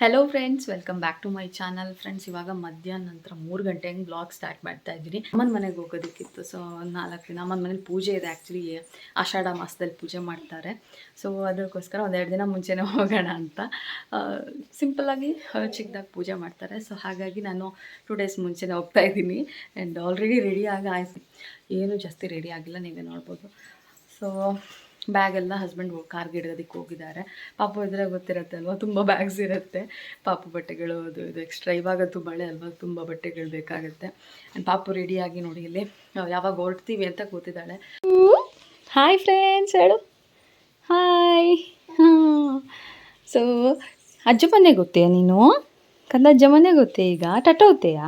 Hello friends welcome back to my channel friends ಇವಾಗ ಮಧ್ಯಾಹ್ನ ನಂತರ ಮೂರು ಗಂಟೆ ಹಂಗೆ ಬ್ಲಾಗ್ ಸ್ಟಾರ್ಟ್ ಮಾಡ್ತಾ ಇದ್ದೀನಿ. ಅಮ್ಮನ ಮನೆಗೆ ಹೋಗೋದಕ್ಕಿತ್ತು ಸೊ ನಾಲ್ಕು ದಿನ ಅಮ್ಮನ ಮನೇಲಿ ಪೂಜೆ ಇದೆ ಆ್ಯಕ್ಚುಲಿ ಆಷಾಢ ಮಾಸದಲ್ಲಿ ಪೂಜೆ ಮಾಡ್ತಾರೆ. ಸೊ ಅದಕ್ಕೋಸ್ಕರ ಒಂದೆರಡು ದಿನ ಮುಂಚೆನೇ ಹೋಗೋಣ ಅಂತ. ಸಿಂಪಲ್ಲಾಗಿ ಚಿಕ್ಕದಾಗಿ ಪೂಜೆ ಮಾಡ್ತಾರೆ. ಸೊ ಹಾಗಾಗಿ ನಾನು ಟೂ ಡೇಸ್ ಮುಂಚೆನೇ ಹೋಗ್ತಾ ಇದ್ದೀನಿ ಆ್ಯಂಡ್ ಆಲ್ರೆಡಿ ರೆಡಿ ಆಗಿ ಆಯ್ತು. ಏನು ಜಾಸ್ತಿ ರೆಡಿ ಆಗಿಲ್ಲ, ನೀವೇ ನೋಡ್ಬೋದು. ಸೊ ಬ್ಯಾಗೆಲ್ಲ ಹಸ್ಬೆಂಡ್ ಕಾರ್ಗೆ ಇಡೋದಕ್ಕೆ ಹೋಗಿದ್ದಾರೆ. ಪಾಪ ಇದ್ರೆ ಗೊತ್ತಿರುತ್ತೆ ಅಲ್ವಾ ತುಂಬ ಬ್ಯಾಗ್ಸ್ ಇರುತ್ತೆ. ಪಾಪ ಬಟ್ಟೆಗಳು ಅದು ಇದು ಎಕ್ಸ್ಟ್ರಾ ಇವಾಗಂತೂ ಮಳೆ ಅಲ್ವಾ? ತುಂಬ ಬಟ್ಟೆಗಳು ಬೇಕಾಗುತ್ತೆ. ಪಾಪು ರೆಡಿಯಾಗಿ ನೋಡಿ ಇಲ್ಲಿ. ಯಾವಾಗ ಹೊರಡ್ತೀವಿ ಅಂತ ಕೂತಿದ್ದಾಳೆ. ಹಾಯ್ ಫ್ರೆಂಡ್ಸ್ ಹೇಳು. ಹಾಯ್ ಹಾಂ. ಸೊ ಅಜ್ಜ ಮನೆ ಗೊತ್ತೇ ನೀನು? ಕಂದ ಅಜ್ಜ ಮನೆ ಗೊತ್ತೇ ಈಗ? ಟಟೋತೆಯಾ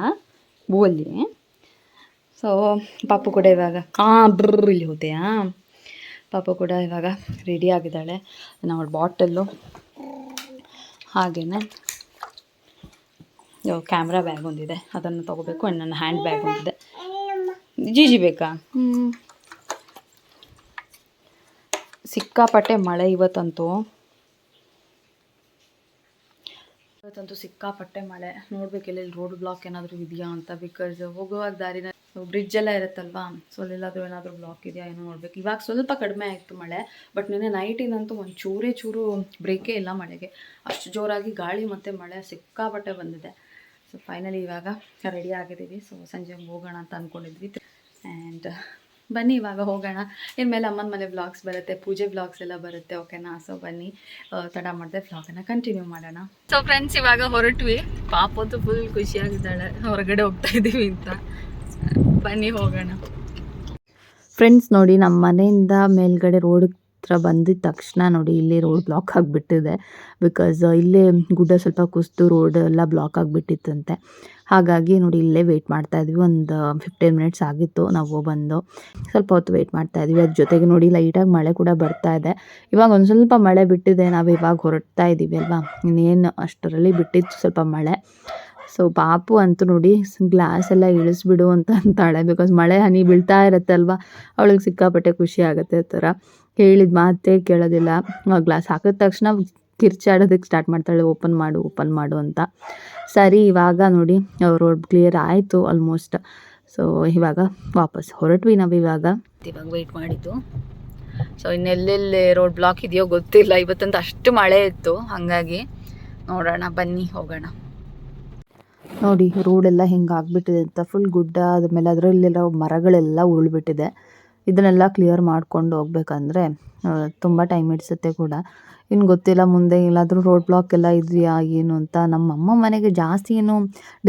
ಹೂವಲ್ಲಿ? ಸೊ ಪಾಪು ಕೂಡ ಇವಾಗ ಹಾಂ ಬ್ರ್ ಇಲ್ಲಿ ಹೋತೆಯಾ ಪಾಪು ಕೂಡ ಇವಾಗ ರೆಡಿ ಆಗಿದ್ದಾಳೆ. ನಾವು ಬಾಟಲ್ಲು ಹಾಗೆಯೇ ಕ್ಯಾಮ್ರಾ ಬ್ಯಾಗ್ ಒಂದಿದೆ. ಅದನ್ನು ತೊಗೋಬೇಕು ಆ್ಯಂಡ್ ನನ್ನ ಹ್ಯಾಂಡ್ ಬ್ಯಾಗ್ ಒಂದಿದೆ ಜೀಜಿ ಬೇಕಾ? ಹ್ಞೂ ಸಿಕ್ಕಾಪಟ್ಟೆ ಮಳೆ ಇವತ್ತಂತೂ. ಇವತ್ತಂತೂ ಸಿಕ್ಕಾಪಟ್ಟೆ ಮಳೆ. ನೋಡ್ಬೇಕಿಲ್ಲ ಇಲ್ಲಿ ರೋಡ್ ಬ್ಲಾಕ್ ಏನಾದರೂ ಇದೆಯಾ ಅಂತ ಬಿಕಾಸ್ ಹೋಗುವಾಗ ದಾರಿನ ಬ್ರಿಡ್ಜ್ ಎಲ್ಲ ಇರುತ್ತಲ್ವಾ? ಸೊ ಅಲ್ಲೆಲ್ಲಾದರೂ ಏನಾದರೂ ಬ್ಲಾಕ್ ಇದೆಯಾ ಏನೋ ನೋಡ್ಬೇಕು. ಇವಾಗ ಸ್ವಲ್ಪ ಕಡಿಮೆ ಆಯಿತು ಮಳೆ ಬಟ್ ನಿನ್ನೆ ನೈಟಿನಂತೂ ಒಂದು ಚೂರೇ ಚೂರು ಬ್ರೇಕೇ ಇಲ್ಲ ಮಳೆಗೆ. ಅಷ್ಟು ಜೋರಾಗಿ ಗಾಳಿ ಮತ್ತು ಮಳೆ ಸಿಕ್ಕಾಪಟ್ಟೆ ಬಂದಿದೆ. ಸೊ ಫೈನಲಿ ಇವಾಗ ರೆಡಿ ಆಗಿದ್ದೀವಿ. ಸೊ ಸಂಜೆ ಹೋಗೋಣ ಅಂತ ಅಂದ್ಕೊಂಡಿದ್ವಿ ಆ್ಯಂಡ್ ಬನ್ನಿ ಇವಾಗ ಹೋಗೋಣ. ಇನ್ಮೇಲೆ ಅಮ್ಮನ ಮನೆ ವ್ಲಾಗ್ಸ್ ಬರುತ್ತೆ, ಪೂಜೆ ವ್ಲಾಗ್ಸ್ ಎಲ್ಲ ಬರುತ್ತೆ ಓಕೆನಾ ಸೊ ಬನ್ನಿ. ತಡ ಮಾಡಿದೆ ವ್ಲಾಗನ್ನು ಕಂಟಿನ್ಯೂ ಮಾಡೋಣ. ಸೊ ಫ್ರೆಂಡ್ಸ್ ಇವಾಗ ಹೊರಟ್ವಿ. ಪಾಪದ್ದು ಫುಲ್ ಖುಷಿಯಾಗಿದ್ದಾಳೆ. ಹೊರಗಡೆ ಹೋಗ್ತಾ ಇದ್ದೀವಿ ಅಂತ. ಬನ್ನಿ ಹೋಗೋಣ. ಫ್ರೆಂಡ್ಸ್ ನೋಡಿ ನಮ್ಮ ಮನೆಯಿಂದ ಮೇಲ್ಗಡೆ ರೋಡ್ ಹತ್ರ ಬಂದಿದ್ದ ತಕ್ಷಣ ನೋಡಿ ಇಲ್ಲಿ ರೋಡ್ ಬ್ಲಾಕ್ ಆಗಿಬಿಟ್ಟಿದೆ. ಬಿಕಾಸ್ ಇಲ್ಲೇ ಗುಡ್ಡ ಸ್ವಲ್ಪ ಕುಸಿದು ರೋಡ್ ಎಲ್ಲ ಬ್ಲಾಕ್ ಆಗಿಬಿಟ್ಟಿತ್ತಂತೆ. ಹಾಗಾಗಿ ನೋಡಿ ಇಲ್ಲೇ ವೆಯ್ಟ್ ಮಾಡ್ತಾ ಇದ್ವಿ. ಒಂದು ಫಿಫ್ಟೀನ್ ಮಿನಿಟ್ಸ್ ಆಗಿತ್ತು ನಾವು ಬಂದು. ಸ್ವಲ್ಪ ಹೊತ್ತು ವೆಯ್ಟ್ ಮಾಡ್ತಾ ಇದ್ವಿ. ಅದ್ರ ಜೊತೆಗೆ ನೋಡಿ ಲೈಟಾಗಿ ಮಳೆ ಕೂಡ ಬರ್ತಾ ಇದೆ. ಇವಾಗ ಒಂದು ಸ್ವಲ್ಪ ಮಳೆ ಬಿಟ್ಟಿದೆ. ನಾವು ಇವಾಗ ಹೊರಡ್ತಾ ಇದ್ದೀವಿ ಅಲ್ವಾ? ಇನ್ನೇನು ಅಷ್ಟರಲ್ಲಿ ಬಿಟ್ಟಿತ್ತು ಸ್ವಲ್ಪ ಮಳೆ. ಸೊ ಪಾಪು ಅಂತೂ ನೋಡಿ ಗ್ಲಾಸ್ ಎಲ್ಲ ಇಳಿಸ್ಬಿಡು ಅಂತ ಅಂತಾಳೆ. ಬಿಕಾಸ್ ಮಳೆ ಹನಿ ಬೀಳ್ತಾ ಇರುತ್ತೆ ಅಲ್ವಾ? ಅವಳಿಗೆ ಸಿಕ್ಕಾಪಟ್ಟೆ ಖುಷಿ ಆಗುತ್ತೆ ಆ ಥರ. ಹೇಳಿದ ಮಾತೇ ಕೇಳೋದಿಲ್ಲ. ಗ್ಲಾಸ್ ಹಾಕಿದ ತಕ್ಷಣ ಕಿರ್ಚಾಡೋದಕ್ಕೆ ಸ್ಟಾರ್ಟ್ ಮಾಡ್ತಾಳೆ. ಓಪನ್ ಮಾಡು ಓಪನ್ ಮಾಡು ಅಂತ. ಸರಿ, ಇವಾಗ ನೋಡಿ ರೋಡ್ ಕ್ಲಿಯರ್ ಆಯಿತು ಆಲ್ಮೋಸ್ಟ್ ಸೊ ಇವಾಗ ವಾಪಸ್ ಹೊರಟ್ವಿ ನಾವು ಇವಾಗ. ಇವಾಗ ವೆಯ್ಟ್ ಮಾಡಿದ್ದು. ಸೊ ಇನ್ನೆಲ್ಲೆಲ್ಲಿ ರೋಡ್ ಬ್ಲಾಕ್ ಇದೆಯೋ ಗೊತ್ತಿಲ್ಲ. ಇವತ್ತಂತ ಅಷ್ಟು ಮಳೆ ಇತ್ತು. ಹಾಗಾಗಿ ನೋಡೋಣ, ಬನ್ನಿ, ಹೋಗೋಣ. ನೋಡಿ ರೋಡೆಲ್ಲ ಹೆಂಗೆ ಆಗ್ಬಿಟ್ಟಿದೆ ಅಂತ ಫುಲ್ ಗುಡ್ಡ ಆದಮೇಲೆ ಅದರಲ್ಲಿರೋ ಮರಗಳೆಲ್ಲ ಉರುಳ್ಬಿಟ್ಟಿದೆ. ಇದನ್ನೆಲ್ಲ ಕ್ಲಿಯರ್ ಮಾಡ್ಕೊಂಡು ಹೋಗ್ಬೇಕಂದ್ರೆ ತುಂಬ ಟೈಮ್ ಹಿಡಿಸುತ್ತೆ ಕೂಡ. ಇನ್ನು ಗೊತ್ತಿಲ್ಲ, ಮುಂದೆ ಎಲ್ಲಾದರೂ ರೋಡ್ ಬ್ಲಾಕ್ ಎಲ್ಲ ಇದೆಯಾ, ಏನು ಅಂತ. ನಮ್ಮ ಅಮ್ಮ ಮನೆಗೆ ಜಾಸ್ತಿ ಏನು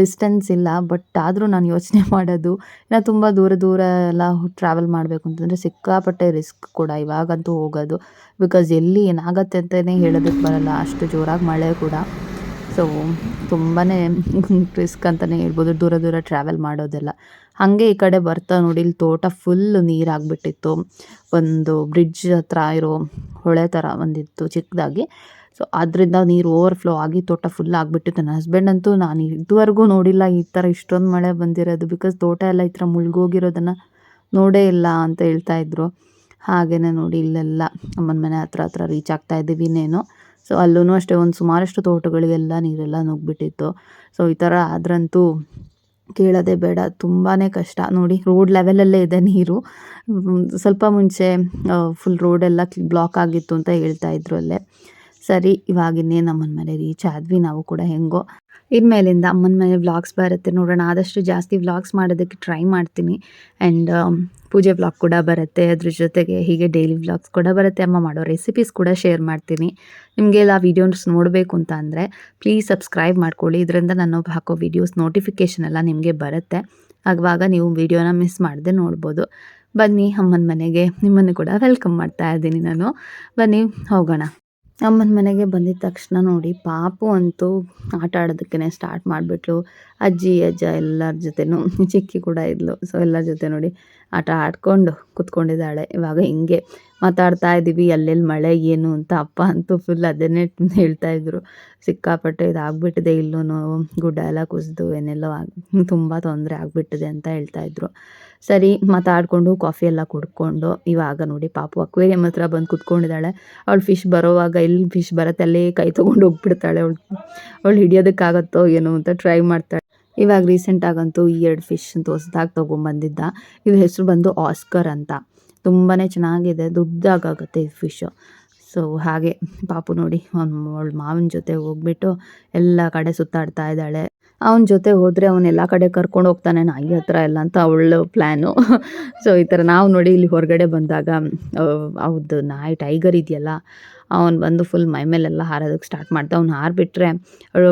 ಡಿಸ್ಟೆನ್ಸ್ ಇಲ್ಲ ಬಟ್ ಆದರೂ ನಾನು ಯೋಚನೆ ಮಾಡೋದು, ಇನ್ನು ತುಂಬ ದೂರ ದೂರ ಎಲ್ಲ ಟ್ರಾವೆಲ್ ಮಾಡಬೇಕು ಅಂತಂದರೆ ಸಿಕ್ಕಾಪಟ್ಟೆ ರಿಸ್ಕ್ ಕೂಡ ಇವಾಗಂತೂ ಹೋಗೋದು. ಬಿಕಾಸ್ ಎಲ್ಲಿ ಏನಾಗತ್ತೆ ಅಂತಲೇ ಹೇಳೋದಕ್ಕೆ ಬರಲ್ಲ, ಅಷ್ಟು ಜೋರಾಗಿ ಮಳೆ ಕೂಡ. ಸೊ ತುಂಬಾ ರಿಸ್ಕ್ ಅಂತಲೇ ಹೇಳ್ಬೋದು. ದೂರ ದೂರ ಟ್ರಾವೆಲ್ ಮಾಡೋದೆಲ್ಲ. ಹಾಗೆ ಈ ಕಡೆ ಬರ್ತಾ ನೋಡಿ, ಇಲ್ಲಿ ತೋಟ ಫುಲ್ ನೀರಾಗ್ಬಿಟ್ಟಿತ್ತು. ಒಂದು ಬ್ರಿಡ್ಜ್ ಹತ್ರ ಇರೋ ಹೊಳೆ ಥರ ಒಂದಿತ್ತು ಚಿಕ್ಕದಾಗಿ. ಸೊ ಅದರಿಂದ ನೀರು ಓವರ್ ಫ್ಲೋ ಆಗಿ ತೋಟ ಫುಲ್ ಆಗಿಬಿಟ್ಟಿತ್ತು. ನನ್ನ ಹಸ್ಬೆಂಡ್ ಅಂತೂ ನಾನು ಇದುವರೆಗೂ ನೋಡಿಲ್ಲ ಈ ಥರ ಇಷ್ಟೊಂದು ಮಳೆ ಬಂದಿರೋದು. ಬಿಕಾಸ್ ತೋಟ ಎಲ್ಲ ಈ ಥರ ಮುಳುಗೋಗಿರೋದನ್ನು ನೋಡೇ ಇಲ್ಲ ಅಂತ ಹೇಳ್ತಾ ಇದ್ರು. ಹಾಗೆಯೇ ನೋಡಿ, ಇಲ್ಲೆಲ್ಲ ಅಮ್ಮನ ಮನೆ ಹತ್ರ ಹತ್ರ ರೀಚ್ ಆಗ್ತಾ ಇದ್ದೀವಿ ಇನ್ನೇನು. ಸೊ ಅಲ್ಲೂ ಅಷ್ಟೇ ಒಂದು ಸುಮಾರಷ್ಟು ತೋಟಗಳಿಗೆಲ್ಲ ನೀರೆಲ್ಲ ನುಗ್ಗಿಬಿಟ್ಟಿತ್ತು ಸೊ ಈ ಥರ ಆದ್ರಂತೂ ಕೇಳೋದೇ ಬೇಡ. ತುಂಬಾ ಕಷ್ಟ. ನೋಡಿ ರೋಡ್ ಲೆವೆಲಲ್ಲೇ ಇದೆ ನೀರು. ಸ್ವಲ್ಪ ಮುಂಚೆ ಫುಲ್ ರೋಡೆಲ್ಲ ಬ್ಲಾಕ್ ಆಗಿತ್ತು ಅಂತ ಹೇಳ್ತಾ ಇದ್ರು ಅಲ್ಲೇ. ಸರಿ ಇವಾಗಿನ್ನೇ ನಮ್ಮನ ಮನೆ ರೀಚ್ ಆದ್ವಿ. ನಾವು ಕೂಡ ಹೆಂಗೋ. ಇನ್ಮೇಲಿಂದ ಅಮ್ಮನ ಮನೆ ವ್ಲಾಗ್ಸ್ ಬರುತ್ತೆ. ನೋಡೋಣ. ಆದಷ್ಟು ಜಾಸ್ತಿ ವ್ಲಾಗ್ಸ್ ಮಾಡೋದಕ್ಕೆ ಟ್ರೈ ಮಾಡ್ತೀನಿ. ಆ್ಯಂಡ್ ಪೂಜೆ ವ್ಲಾಗ್ ಕೂಡ ಬರುತ್ತೆ. ಅದ್ರ ಜೊತೆಗೆ ಹೀಗೆ ಡೈಲಿ ವ್ಲಾಗ್ಸ್ ಕೂಡ ಬರುತ್ತೆ. ಅಮ್ಮ ಮಾಡೋ ರೆಸಿಪೀಸ್ ಕೂಡ ಶೇರ್ ಮಾಡ್ತೀನಿ. ನಿಮಗೆಲ್ಲ ವೀಡಿಯೋಸ್ ನೋಡಬೇಕು ಅಂತ ಅಂದರೆ ಪ್ಲೀಸ್ ಸಬ್ಸ್ಕ್ರೈಬ್ ಮಾಡ್ಕೊಳ್ಳಿ. ಇದರಿಂದ ನಾನು ಹಾಕೋ ವೀಡಿಯೋಸ್ ನೋಟಿಫಿಕೇಷನ್ ಎಲ್ಲ ನಿಮಗೆ ಬರುತ್ತೆ. ಆಗುವಾಗ ನೀವು ವೀಡಿಯೋನ ಮಿಸ್ ಮಾಡದೆ ನೋಡ್ಬೋದು. ಬನ್ನಿ ಅಮ್ಮನ ಮನೆಗೆ. ನಿಮ್ಮನ್ನು ಕೂಡ ವೆಲ್ಕಮ್ ಮಾಡ್ತಾ ಇದ್ದೀನಿ ನಾನು. ಬನ್ನಿ, ಹೋಗೋಣ. ಅಮ್ಮನ ಮನೆಗೆ ಬಂದಿದ ತಕ್ಷಣ ನೋಡಿ ಪಾಪು ಅಂತೂ ಆಟ ಆಡೋದಕ್ಕೇ ಸ್ಟಾರ್ಟ್ ಮಾಡಿಬಿಟ್ಲು. ಅಜ್ಜಿ, ಅಜ್ಜ ಎಲ್ಲರ ಜೊತೆನೂ ಚಿಕ್ಕಿ ಕೂಡ ಇದ್ಲು. ಸೊ ಎಲ್ಲರ ಜೊತೆ ನೋಡಿ ಆಟ ಆಡ್ಕೊಂಡು ಕುತ್ಕೊಂಡಿದ್ದಾಳೆ. ಇವಾಗ ಹಿಂಗೆ ಮಾತಾಡ್ತಾ ಇದ್ದೀವಿ ಅಲ್ಲೆಲ್ಲಿ ಮಳೆ, ಏನು ಅಂತ ಅಪ್ಪ ಅಂತೂ ಫುಲ್ ಅದನ್ನೇ ಹೇಳ್ತಾ ಇದ್ರು. ಸಿಕ್ಕಾಪಟ್ಟೆ ಇದಾಗ್ಬಿಟ್ಟಿದೆ ಇಲ್ಲೂ ಗುಡ್ಡ ಎಲ್ಲ ಕುಸಿದು, ಏನೆಲ್ಲೋ ಆಗಿ, ತುಂಬ ತೊಂದರೆ ಆಗಿಬಿಟ್ಟಿದೆ ಅಂತ ಹೇಳ್ತಾ ಇದ್ರು. ಸರಿ, ಮಾತಾಡಿಕೊಂಡು ಕಾಫಿ ಎಲ್ಲ ಕುಡ್ಕೊಂಡು ಇವಾಗ ನೋಡಿ ಪಾಪು ಅಕ್ವೇರಿಯಂ ಹತ್ರ ಬಂದು ಕುತ್ಕೊಂಡಿದ್ದಾಳೆ. ಅವಳು ಫಿಶ್ ಬರೋವಾಗ ಎಲ್ಲಿ ಫಿಶ್ ಬರುತ್ತೆ ಅಲ್ಲೇ ಕೈ ತೊಗೊಂಡು ಹೋಗ್ಬಿಡ್ತಾಳೆ. ಅವಳು ಅವಳು ಹಿಡಿಯೋದಕ್ಕಾಗತ್ತೋ ಏನೋ ಅಂತ ಟ್ರೈ ಮಾಡ್ತಾಳೆ. ಇವಾಗ ರೀಸೆಂಟಾಗಂತೂ ಈ ಎರಡು ಫಿಶ್ ಅಂತ ಹೊಸದಾಗಿ ತೊಗೊಂಬಂದಿದ್ದ. ಇದು ಹೆಸರು ಬಂದು ಆಸ್ಕರ್ ಅಂತ. ತುಂಬಾ ಚೆನ್ನಾಗಿದೆ ದೊಡ್ಡದಾಗುತ್ತೆ ಈ ಫಿಶು ಸೊ ಹಾಗೆ ಪಾಪು ನೋಡಿ ಅವಳು ಮಾವನ ಜೊತೆ ಹೋಗ್ಬಿಟ್ಟು ಎಲ್ಲ ಕಡೆ ಸುತ್ತಾಡ್ತಾ ಇದ್ದಾಳೆ. ಅವನ ಜೊತೆ ಹೋದರೆ ಅವನ್ನೆಲ್ಲ ಕಡೆ ಕರ್ಕೊಂಡು ಹೋಗ್ತಾನೆ, ನಾಯಿ ಹತ್ರ ಎಲ್ಲ ಅಂತ ಅವಳು ಪ್ಲ್ಯಾನು ಸೊ ಈ ಥರ ನಾವು ನೋಡಿ ಇಲ್ಲಿ ಹೊರಗಡೆ ಬಂದಾಗ ಅವ್ರದ್ದು ನಾಯಿ ಟೈಗರ್ ಇದೆಯಲ್ಲ ಅವನು ಬಂದು ಫುಲ್ ಮೈ ಮೇಲೆಲ್ಲ ಹಾರೋದಕ್ಕೆ ಸ್ಟಾರ್ಟ್ ಮಾಡ್ತಾ ಅವ್ನು ಹಾರಿಬಿಟ್ರೆ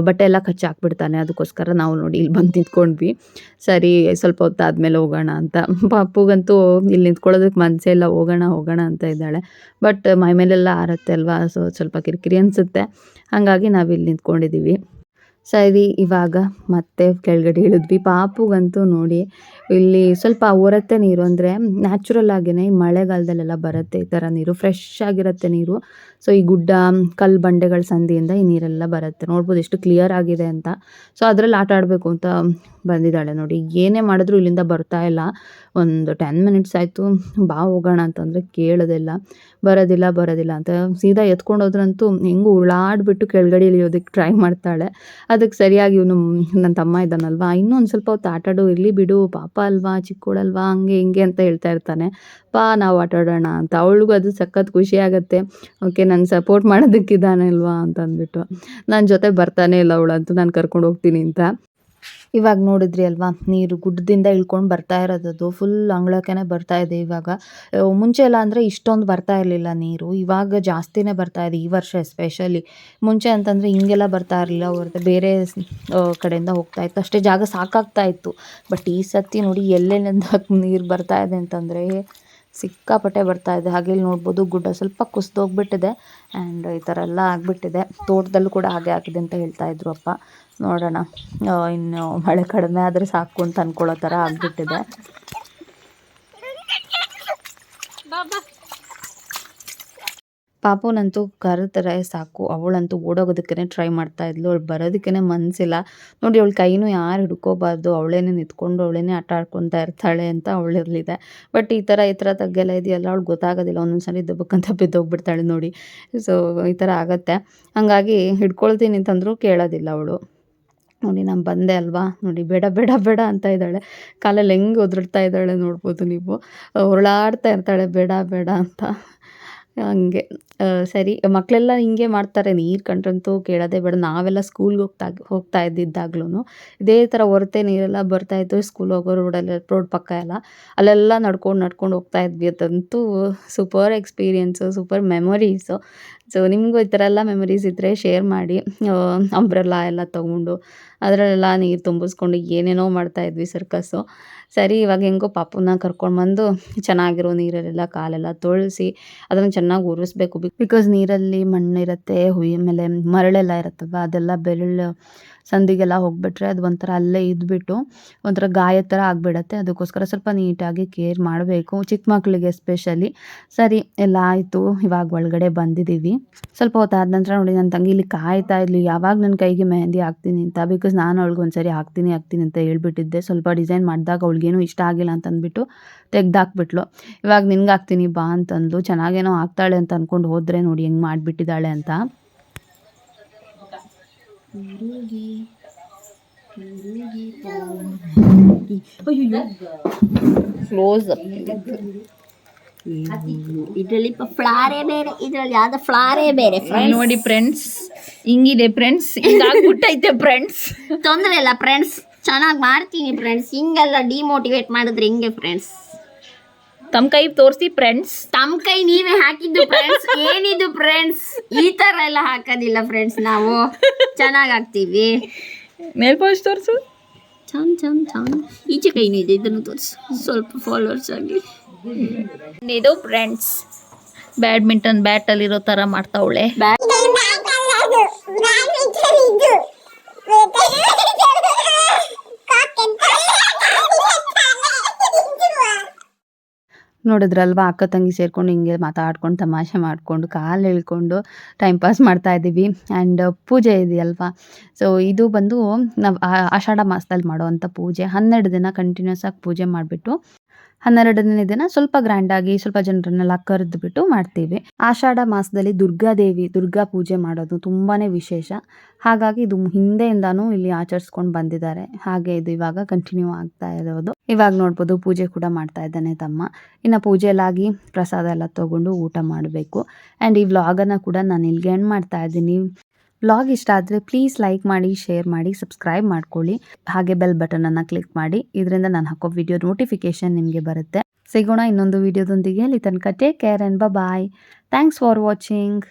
ಬಟ್ಟೆ ಎಲ್ಲ ಕಚ್ಚಿ ಹಾಕ್ಬಿಡ್ತಾನೆ. ಅದಕ್ಕೋಸ್ಕರ ನಾವು ನೋಡಿ ಇಲ್ಲಿ ಬಂದು ನಿಂತ್ಕೊಂಡ್ವಿ. ಸರಿ, ಸ್ವಲ್ಪ ಹೊತ್ತಾದ್ಮೇಲೆ ಹೋಗೋಣ ಅಂತ. ಪಾಪುಗಂತೂ ಇಲ್ಲಿ ನಿಂತ್ಕೊಳ್ಳೋದಕ್ಕೆ ಮನಸ್ಸೇ ಇಲ್ಲ. ಹೋಗೋಣ ಹೋಗೋಣ ಅಂತ ಇದ್ದಾಳೆ. ಬಟ್ ಮೈ ಮೇಲೆಲ್ಲ ಹಾರತ್ತೆ ಅಲ್ವಾ? ಸೊ ಸ್ವಲ್ಪ ಕಿರಿಕಿರಿ ಅನಿಸುತ್ತೆ. ಹಾಗಾಗಿ ನಾವು ಇಲ್ಲಿ ನಿಂತ್ಕೊಂಡಿದ್ದೀವಿ ಸರಿ, ಇವಾಗ ಮತ್ತೆ ಕೆಳಗಡೆ ಇಳಿದ್ವಿ ಪಾಪುಗಂತೂ ನೋಡಿ, ಇಲ್ಲಿ ಸ್ವಲ್ಪ ಹೊರತ್ತೆ ನೀರು ಅಂದರೆ ನ್ಯಾಚುರಲ್ ಆಗಿನೇ ಈ ಮಳೆಗಾಲದಲ್ಲೆಲ್ಲ ಬರುತ್ತೆ, ಈ ಥರ ನೀರು ಫ್ರೆಶ್ ಆಗಿರುತ್ತೆ ನೀರು. ಸೊ ಈ ಗುಡ್ಡ ಕಲ್ಲು ಬಂಡೆಗಳ ಸಂದಿಯಿಂದ ಈ ನೀರೆಲ್ಲ ಬರುತ್ತೆ. ನೋಡ್ಬೋದು ಎಷ್ಟು ಕ್ಲಿಯರ್ ಆಗಿದೆ ಅಂತ. ಸೊ ಅದರಲ್ಲಿ ಆಟ ಆಡಬೇಕು ಅಂತ ಬಂದಿದ್ದಾಳೆ ನೋಡಿ. ಏನೇ ಮಾಡಿದ್ರು ಇಲ್ಲಿಂದ ಬರ್ತಾ ಇಲ್ಲ. ಒಂದು ಟೆನ್ ಮಿನಿಟ್ಸ್ ಆಯಿತು. ಬಾ, ಹೋಗೋಣ ಅಂತಂದರೆ ಕೇಳೋದಿಲ್ಲ. ಬರೋದಿಲ್ಲ ಬರೋದಿಲ್ಲ ಅಂತ ಸೀದಾ ಎತ್ಕೊಂಡು ಹೋದ್ರಂತೂ ಹೆಂಗೂ ಉಳ್ಳಾಡ್ಬಿಟ್ಟು ಕೆಳಗಡೆ ಇಳಿಯೋದಕ್ಕೆ ಟ್ರೈ ಮಾಡ್ತಾಳೆ. ಅದಕ್ಕೆ ಸರಿಯಾಗಿ ಇವನು ನನ್ನ ತಮ್ಮ ಇದ್ದಾನಲ್ವಾ? ಇನ್ನೂ ಒಂದು ಸ್ವಲ್ಪ ಹೊತ್ತು ಆಟಾಡು ಇರಲಿ ಬಿಡು, ಪಾಪ ಅಲ್ವಾ, ಚಿಕ್ಕೋಳಲ್ವಾ, ಹಂಗೆ ಹಿಂಗೆ ಅಂತ ಹೇಳ್ತಾ ಇರ್ತಾನೆ. ಪಾ ನಾವು ಆಟಾಡೋಣ ಅಂತ. ಅವಳಿಗೂ ಅದು ಸಖತ್ ಖುಷಿ ಆಗುತ್ತೆ. ಓಕೆ, ನಾನು ಸಪೋರ್ಟ್ ಮಾಡೋದಕ್ಕಿದ್ದಾನೆ ಅಲ್ವಾ ಅಂತ ಅಂದ್ಬಿಟ್ಟು. ನನ್ನ ಜೊತೆ ಬರ್ತಾನೆ ಇಲ್ಲ ಅವಳಂತೂ, ನಾನು ಕರ್ಕೊಂಡು ಹೋಗ್ತೀನಿ ಅಂತ. ಇವಾಗ ನೋಡಿದ್ರಿ ಅಲ್ವಾ, ನೀರು ಗುಡ್ಡದಿಂದ ಇಳ್ಕೊಂಡು ಬರ್ತಾ ಇರೋದದು ಫುಲ್ ಅಂಗಳಕ್ಕೇ ಬರ್ತಾ ಇದೆ ಇವಾಗ. ಮುಂಚೆ ಎಲ್ಲ ಅಂದರೆ ಇಷ್ಟೊಂದು ಬರ್ತಾ ಇರಲಿಲ್ಲ ನೀರು, ಇವಾಗ ಜಾಸ್ತಿನೇ ಬರ್ತಾ ಇದೆ ಈ ವರ್ಷ ಎಸ್ಪೆಷಲಿ ಮುಂಚೆ ಅಂತಂದರೆ ಹಿಂಗೆಲ್ಲ ಬರ್ತಾ ಇರಲಿಲ್ಲ, ಹೊರತು ಬೇರೆ ಕಡೆಯಿಂದ ಹೋಗ್ತಾ ಇತ್ತು. ಅಷ್ಟೇ ಜಾಗ ಸಾಕಾಗ್ತಾ ಇತ್ತು. ಬಟ್ ಈ ಸತಿ ನೋಡಿ ಎಲ್ಲೆಲ್ಲಿಂದ ನೀರು ಬರ್ತಾ ಇದೆ ಅಂತಂದರೆ ಸಿಕ್ಕಾಪಟ್ಟೆ ಬರ್ತಾ ಇದೆ. ಹಾಗೆ ಇಲ್ಲಿ ನೋಡ್ಬೋದು ಗುಡ್ಡ ಸ್ವಲ್ಪ ಕುಸಿದೋಗ್ಬಿಟ್ಟಿದೆ ಆ್ಯಂಡ್ ಈ ಥರ ಎಲ್ಲ ಆಗಿಬಿಟ್ಟಿದೆ. ತೋಟದಲ್ಲೂ ಕೂಡ ಹಾಗೆ ಆಗಿದೆ ಅಂತ ಹೇಳ್ತಾ ಇದ್ರು ಅಪ್ಪ. ನೋಡೋಣ. ಇನ್ನು ಮಳೆ ಕಡಿಮೆ ಆದರೆ ಸಾಕು ಅಂತ ಅಂದ್ಕೊಳ್ಳೋ ಥರ ಆಗಿಬಿಟ್ಟಿದೆ. ಪಾಪುನಂತೂ ಕರೆದ್ರೆ ಸಾಕು, ಅವಳಂತೂ ಓಡೋಗೋದಕ್ಕೇ ಟ್ರೈ ಮಾಡ್ತಾ ಇದ್ಲು, ಅವಳು ಬರೋದಕ್ಕೇ ಮನಸ್ಸಿಲ್ಲ ನೋಡಿ, ಅವಳ ಕೈನೂ ಯಾರು ಹಿಡ್ಕೋಬಾರ್ದು, ಅವಳೇನೆ ನಿಂತ್ಕೊಂಡು ಅವಳೇನೆ ಆಟ ಆಡ್ಕೊತಾ ಇರ್ತಾಳೆ ಅಂತ ಅವಳಿರಲಿದೆ. ಬಟ್ ಈ ಥರ ಈ ಥರ ತಗ್ಗೆಲ್ಲ ಇದೆಯಲ್ಲ ಅವಳು ಗೊತ್ತಾಗೋದಿಲ್ಲ, ಒಂದೊಂದು ಸಲ ದಬ್ಬಕ್ಕಂತ ಬಿದ್ದೋಗ್ಬಿಡ್ತಾಳೆ ನೋಡಿ. ಸೊ ಈ ಥರ ಆಗತ್ತೆ. ಹಾಗಾಗಿ ಹಿಡ್ಕೊಳ್ತೀನಿ ಅಂತಂದರೂ ಕೇಳೋದಿಲ್ಲ ಅವಳು. ನೋಡಿ, ನಾನು ಬಂದೆ ಅಲ್ವಾ? ನೋಡಿ, ಬೇಡ ಬೇಡ ಬೇಡ ಅಂತ ಇದ್ದಾಳೆ. ಕಾಲಲ್ಲಿ ಹೆಂಗೆ ಒದರ್ತಾ ಇದ್ದಾಳೆ ನೋಡ್ಬೋದು ನೀವು. ಹೊರಳಾಡ್ತಾ ಇರ್ತಾಳೆ, ಬೇಡ ಬೇಡ ಅಂತ. ಹಂಗೆ. ಸರಿ. ಮಕ್ಕಳೆಲ್ಲ ಹಿಂಗೆ ಮಾಡ್ತಾರೆ. ನೀರು ಕಂಡ್ರಂತೂ ಕೇಳೋದೇ ಬೇಡ. ನಾವೆಲ್ಲ ಸ್ಕೂಲ್ಗೆ ಹೋಗ್ತಾ ಹೋಗ್ತಾ ಇದ್ದಿದ್ದಾಗ್ಲೂ ಇದೇ ಥರ ಹೊರತೆ ನೀರೆಲ್ಲ ಬರ್ತಾಯಿತ್ತು ಸ್ಕೂಲ್ ಹೋಗೋ ರೋಡಲ್ಲಿ ರೋಡ್ ಪಕ್ಕ ಎಲ್ಲ. ಅಲ್ಲೆಲ್ಲ ನಡ್ಕೊಂಡು ನಡ್ಕೊಂಡು ಹೋಗ್ತಾ ಇದ್ವಿ. ಅದಂತೂ super experience super memories so ನಿಮಗೂ ಈ ಥರ ಎಲ್ಲ ಮೆಮೊರೀಸ್ ಇದ್ದರೆ ಶೇರ್ ಮಾಡಿ. ಅಂಬ್ರೆಲ್ಲ ಎಲ್ಲ ತೊಗೊಂಡು ಅದರಲ್ಲೆಲ್ಲ ನೀರು ತುಂಬಿಸ್ಕೊಂಡು ಏನೇನೋ ಮಾಡ್ತಾಯಿದ್ವಿ ಸರ್ಕಸ್ಸು ಸರಿ, ಇವಾಗ ಹೆಂಗೋ ಪಾಪುನ ಕರ್ಕೊಂಡ್ಬಂದು ಚೆನ್ನಾಗಿರೋ ನೀರಲ್ಲೆಲ್ಲ ಕಾಲೆಲ್ಲ ತೊಳಸಿ, ಅದನ್ನು ಚೆನ್ನಾಗಿ ಉರಿಸ್ಬೇಕು. ಬಿಕಾಸ್ ನೀರಲ್ಲಿ ಮಣ್ಣಿರುತ್ತೆ ಹುಯಿ ಮೇಲೆ ಮರಳೆಲ್ಲ ಇರುತ್ತಲ್ವ ಅದೆಲ್ಲ ಬೆರಳು ಸಂದಿಗೆಲ್ಲ ಹೋಗ್ಬಿಟ್ರೆ ಅದು ಒಂಥರ ಅಲ್ಲೇ ಇದ್ಬಿಟ್ಟು ಒಂಥರ ಗಾಯ ಥರ ಆಗಿಬಿಡತ್ತೆ. ಅದಕ್ಕೋಸ್ಕರ ಸ್ವಲ್ಪ ನೀಟಾಗಿ ಕೇರ್ ಮಾಡಬೇಕು ಚಿಕ್ಕ ಮಕ್ಕಳಿಗೆ ಎಸ್ಪೆಷಲಿ ಸರಿ, ಎಲ್ಲ ಆಯಿತು. ಇವಾಗ ಒಳಗಡೆ ಬಂದಿದ್ದೀವಿ. ಸ್ವಲ್ಪ ಹೊತ್ತಾದ ನಂತರ ನೋಡಿ ನನ್ನ ತಂಗಿ ಇಲ್ಲಿ ಕಾಯ್ತಾ ಇರಲಿ ಯಾವಾಗ ನನ್ನ ಕೈಗೆ ಮೆಹಂದಿ ಹಾಕ್ತೀನಿ ಅಂತ. ಬಿಕಾಸ್ ನಾನು ಅವಳಿಗೆ ಒಂದ್ಸರಿ ಹಾಕ್ತೀನಿ ಹಾಕ್ತೀನಿ ಅಂತ ಹೇಳ್ಬಿಟ್ಟಿದ್ದೆ. ಸ್ವಲ್ಪ ಡಿಸೈನ್ ಮಾಡಿದಾಗ ಅವಳಿಗೇನು ಇಷ್ಟ ಆಗಿಲ್ಲ ಅಂತ ಅಂದ್ಬಿಟ್ಟು ತೆಗ್ದಾಕ್ಬಿಟ್ಲು. ಇವಾಗ ನಿನ್ಗೆ ಹಾಕ್ತೀನಿ ಬಾ ಅಂತಂದ್ಲು. ಚೆನ್ನಾಗೇನೋ ಹಾಕ್ತಾಳೆ ಅಂತ ಅಂದ್ಕೊಂಡು ಹೋದರೆ ನೋಡಿ ಹೆಂಗೆ ಮಾಡಿಬಿಟ್ಟಿದ್ದಾಳೆ ಅಂತ. ಕ್ಲೋಸ್ ಇದರಲ್ಲಿ ಫ್ಲಾರೇ ಬೇರೆ ಇದರಲ್ಲಿ ಯಾವ್ದು ಫ್ಲಾರೇ ಬೇರೆ ನೋಡಿ ಫ್ರೆಂಡ್ಸ್ ಹಿಂಗಿದೆ ಫ್ರೆಂಡ್ಸ್ ಹಿಂಗಾಗ್ಬಿಟ್ಟೈತೆ ಫ್ರೆಂಡ್ಸ್ ತೊಂದರೆ ಇಲ್ಲ ಫ್ರೆಂಡ್ಸ್ ಚೆನ್ನಾಗಿ ಮಾಡ್ತೀನಿ ಫ್ರೆಂಡ್ಸ್ ಹಿಂಗೆಲ್ಲ ಡಿಮೋಟಿವೇಟ್ ಮಾಡಿದ್ರೆ ಹಿಂಗೆ ಫ್ರೆಂಡ್ಸ್ ತಮ್ಮ ಕೈ ತೋರಿಸಿ ಫ್ರೆಂಡ್ಸ್ ತಮ್ಮ ಕೈ ನೀವೇ ಹಾಕಿದ್ದು ಫ್ರೆಂಡ್ಸ್ ಏನಿದು ಫ್ರೆಂಡ್ಸ್ ಈ ತರ ಎಲ್ಲ ಹಾಕೋದಿಲ್ಲ ಫ್ರೆಂಡ್ಸ್ ನಾವು. ಚೆನ್ನಾಗಿ ಹಾಕ್ತೀವಿ ಮೇಲ್ ಪೋಸ್ಟ್ ತೋರಿಸು. ಚಂದ ಚಂದ ಚಂದ ಈಚೆ ಕೈನೂ ಇದೆ ಇದನ್ನು ತೋರಿಸು. ಸ್ವಲ್ಪ ಫಾಲೋವರ್ಸ್ ಆಗಲಿ ಇದು ಫ್ರೆಂಡ್ಸ್ ಬ್ಯಾಡ್ಮಿಂಟನ್ ಬ್ಯಾಟಲ್ಲಿರೋ ಥರ ಮಾಡ್ತಾವಳೆ. ನೋಡಿದ್ರಲ್ವಾ, ಅಕ್ಕ ತಂಗಿ ಸೇರ್ಕೊಂಡು ಹಿಂಗೆ ಮಾತಾಡ್ಕೊಂಡು ತಮಾಷೆ ಮಾಡಿಕೊಂಡು ಕಾಲು ಎಳ್ಕೊಂಡು ಟೈಮ್ ಪಾಸ್ ಮಾಡ್ತಾ ಇದ್ದೀವಿ. ಆ್ಯಂಡ್ ಪೂಜೆ ಇದೆಯಲ್ವಾ? ಸೊ ಇದು ಬಂದು ನಾವು ಆಷಾಢ ಮಾಸದಲ್ಲಿ ಮಾಡುವಂಥ ಪೂಜೆ. ಹನ್ನೆರಡು ದಿನ ಕಂಟಿನ್ಯೂಸ್ ಆಗಿ ಪೂಜೆ ಮಾಡಿಬಿಟ್ಟು ಹನ್ನೆರಡನೇ ದಿನ ಸ್ವಲ್ಪ ಗ್ರ್ಯಾಂಡ್ ಆಗಿ ಸ್ವಲ್ಪ ಜನರನ್ನೆಲ್ಲ ಕರೆದ್ಬಿಟ್ಟು ಮಾಡ್ತೀವಿ. ಆಷಾಢ ಮಾಸದಲ್ಲಿ ದುರ್ಗಾದೇವಿ ದುರ್ಗಾ ಪೂಜೆ ಮಾಡೋದು ತುಂಬಾನೇ ವಿಶೇಷ. ಹಾಗಾಗಿ ಇದು ಹಿಂದೆಯಿಂದಾನು ಇಲ್ಲಿ ಆಚರಿಸ್ಕೊಂಡು ಬಂದಿದ್ದಾರೆ. ಹಾಗೆ ಇದು ಇವಾಗ ಕಂಟಿನ್ಯೂ ಆಗ್ತಾ ಇರೋದು. ಇವಾಗ ನೋಡ್ಬೋದು ಪೂಜೆ ಕೂಡ ಮಾಡ್ತಾ ಇದ್ದಾನೆ ತಮ್ಮ. ಇನ್ನು ಪೂಜೆ ಎಲ್ಲ ಆಗಿ ಪ್ರಸಾದ ಎಲ್ಲ ತಗೊಂಡು ಊಟ ಮಾಡಬೇಕು. ಆ್ಯಂಡ್ ಈ ವ್ಲಾಗನ್ನು ಕೂಡ ನಾನು ಇಲ್ಲಿಗೆ ಎಂಡ್ ಮಾಡ್ತಾ ಇದ್ದೀನಿ. ವ್ಲಾಗ್ ಇಷ್ಟ ಆದರೆ ಪ್ಲೀಸ್ ಲೈಕ್ ಮಾಡಿ ಶೇರ್ ಮಾಡಿ ಸಬ್ಸ್ಕ್ರೈಬ್ ಮಾಡ್ಕೊಳ್ಳಿ. ಹಾಗೆ ಬೆಲ್ ಬಟನನ್ನು ಕ್ಲಿಕ್ ಮಾಡಿ. ಇದರಿಂದ ನಾನು ಹಾಕೋ ವಿಡಿಯೋ ನೋಟಿಫಿಕೇಶನ್ ನಿಮಗೆ ಬರುತ್ತೆ. ಸಿಗೋಣ ಇನ್ನೊಂದು ವಿಡಿಯೋದೊಂದಿಗೆ ಅಲ್ಲಿ ತನಕ take care and bye thanks for watching